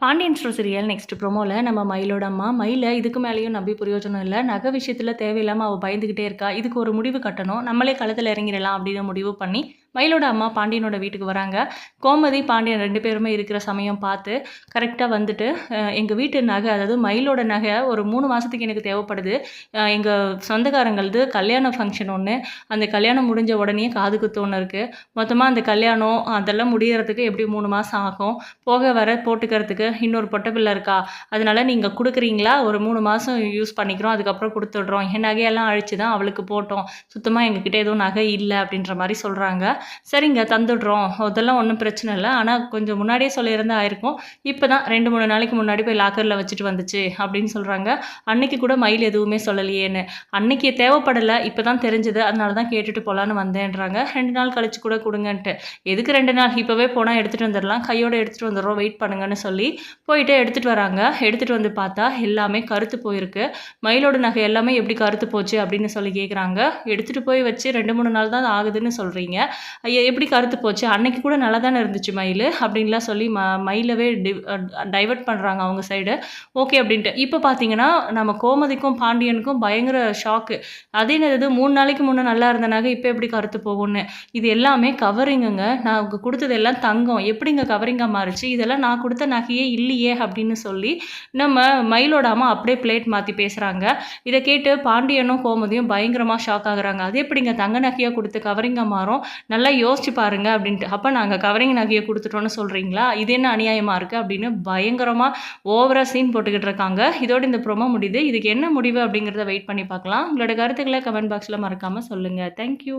Pandian store serial next ப்ரோமோவில் நம்ம மயிலோட அம்மா. மயிலை இதுக்கு மேலேயும் நம்பி பிரயோஜனம் இல்லை. நகை விஷயத்தில் தேவையில்லாமல் அவள் பயந்துக்கிட்டே இருக்கா. இதுக்கு ஒரு முடிவு கட்டணும். நம்மளே களத்தில் இறங்கிடலாம் அப்படின்னு முடிவு பண்ணி மயிலோட அம்மா பாண்டியனோட வீட்டுக்கு வராங்க. கோமதி பாண்டியன் ரெண்டு பேருமே இருக்கிற சமயம் பார்த்து கரெக்டாக வந்துட்டு எங்கள் வீட்டு நகை அதாவது மயிலோட நகை ஒரு மூணு மாதத்துக்கு எனக்கு தேவைப்படுது. எங்கள் சொந்தக்காரங்களது கல்யாண ஃபங்க்ஷன் ஒன்று அந்த கல்யாணம் முடிஞ்ச உடனே காது குத்து ஒன்று இருக்குது மொத்தமாக அந்த கல்யாணம் அதெல்லாம் முடியறதுக்கு எப்படி மூணு மாதம் ஆகும்? போக வர போட்டுக்கிறதுக்கு இன்னொரு பொட்டை பிள்ளை இருக்கா? அதனால் நீங்கள் கொடுக்குறீங்களா? ஒரு மூணு மாதம் யூஸ் பண்ணிக்கிறோம் அதுக்கப்புறம் கொடுத்துட்றோம். என் நகையெல்லாம் அழிச்சு தான் அவளுக்கு போட்டோம். சுத்தமாக எங்ககிட்ட எதுவும் நகை இல்லை அப்படின்ற மாதிரி சொல்கிறாங்க சரிங்க தந்துடுறோம். அதெல்லாம் ஒன்றும் பிரச்சனை இல்லை. ஆனால் கொஞ்சம் முன்னாடியே சொல்லியிருந்தா ஆயிருக்கும். இப்போ தான் ரெண்டு மூணு நாளைக்கு முன்னாடி போய் லாக்கரில் வச்சுட்டு வந்துச்சு அப்படின்னு சொல்கிறாங்க அன்னைக்கு கூட மயில் எதுவுமே சொல்லலையேன்னு. அன்னைக்கு தேவைப்படலை இப்போ தான் தெரிஞ்சது. அதனால தான் கேட்டுட்டு போகலான்னு வந்தேன்றாங்க. ரெண்டு நாள் கழிச்சு கூட கொடுங்கன்ட்டு. எதுக்கு ரெண்டு நாள்? இப்போவே போனால் எடுத்துகிட்டு வந்துடலாம். கையோடு எடுத்துகிட்டு வந்துடுறோம். வெயிட் பண்ணுங்கன்னு சொல்லி போயிட்டு எடுத்துகிட்டு வராங்க. எடுத்துகிட்டு வந்து பார்த்தா எல்லாமே கருத்து போயிருக்கு. மயிலோட நகை எல்லாமே எப்படி கருத்து போச்சு அப்படின்னு சொல்லி கேட்குறாங்க எடுத்துகிட்டு போய் வச்சு ரெண்டு மூணு நாள் தான் ஆகுதுன்னு சொல்கிறீங்க எப்படி கருத்து போச்சு? அன்னைக்கு கூட நல்லா தானே இருந்துச்சு மயில்? அப்படின்லாம் சொல்லி ம மயிலவே டி டைவர்ட் பண்ணுறாங்க அவங்க சைடு ஓகே அப்படின்ட்டு. இப்போ பார்த்தீங்கன்னா நம்ம கோமதிக்கும் பாண்டியனுக்கும் பயங்கர ஷாக்கு அதே என்னது மூணு நாளைக்கு முன்னே நல்லா இருந்தனாக இப்போ எப்படி கருத்து போகும்னு? இது எல்லாமே கவரிங்குங்க நான் கொடுத்தது எல்லாம் தங்கம். எப்படிங்க கவரிங்காக மாறுச்சு? இதெல்லாம் நான் கொடுத்த நகையே இல்லையே அப்படின்னு சொல்லி நம்ம மயிலோட அம்மா அப்படியே பிளேட் மாற்றி பேசுகிறாங்க இதை கேட்டு பாண்டியனும் கோமதியும் பயங்கரமாக ஷாக் ஆகுறாங்க. அது எப்படிங்க தங்க நகையாக கொடுத்து கவரிங்காக மாறும்? நல்லா யோசிச்சு பாருங்க அப்படின்ட்டு. அப்போ நாங்கள் கவரிங் நகையை கொடுத்துட்டோன்னு சொல்கிறீங்களா இது என்ன அநியாயமாக இருக்குது அப்படின்னு பயங்கரமாக ஓவராக சீன் போட்டுக்கிட்டு இருக்காங்க. இதோட இந்த ப்ரொமோ முடியுது. இதுக்கு என்ன முடிவு அப்படிங்கிறத வெயிட் பண்ணி பார்க்கலாம். உங்களோட கருத்துக்களை கமெண்ட் பாக்ஸில் மறக்காமல் சொல்லுங்கள் தேங்க்யூ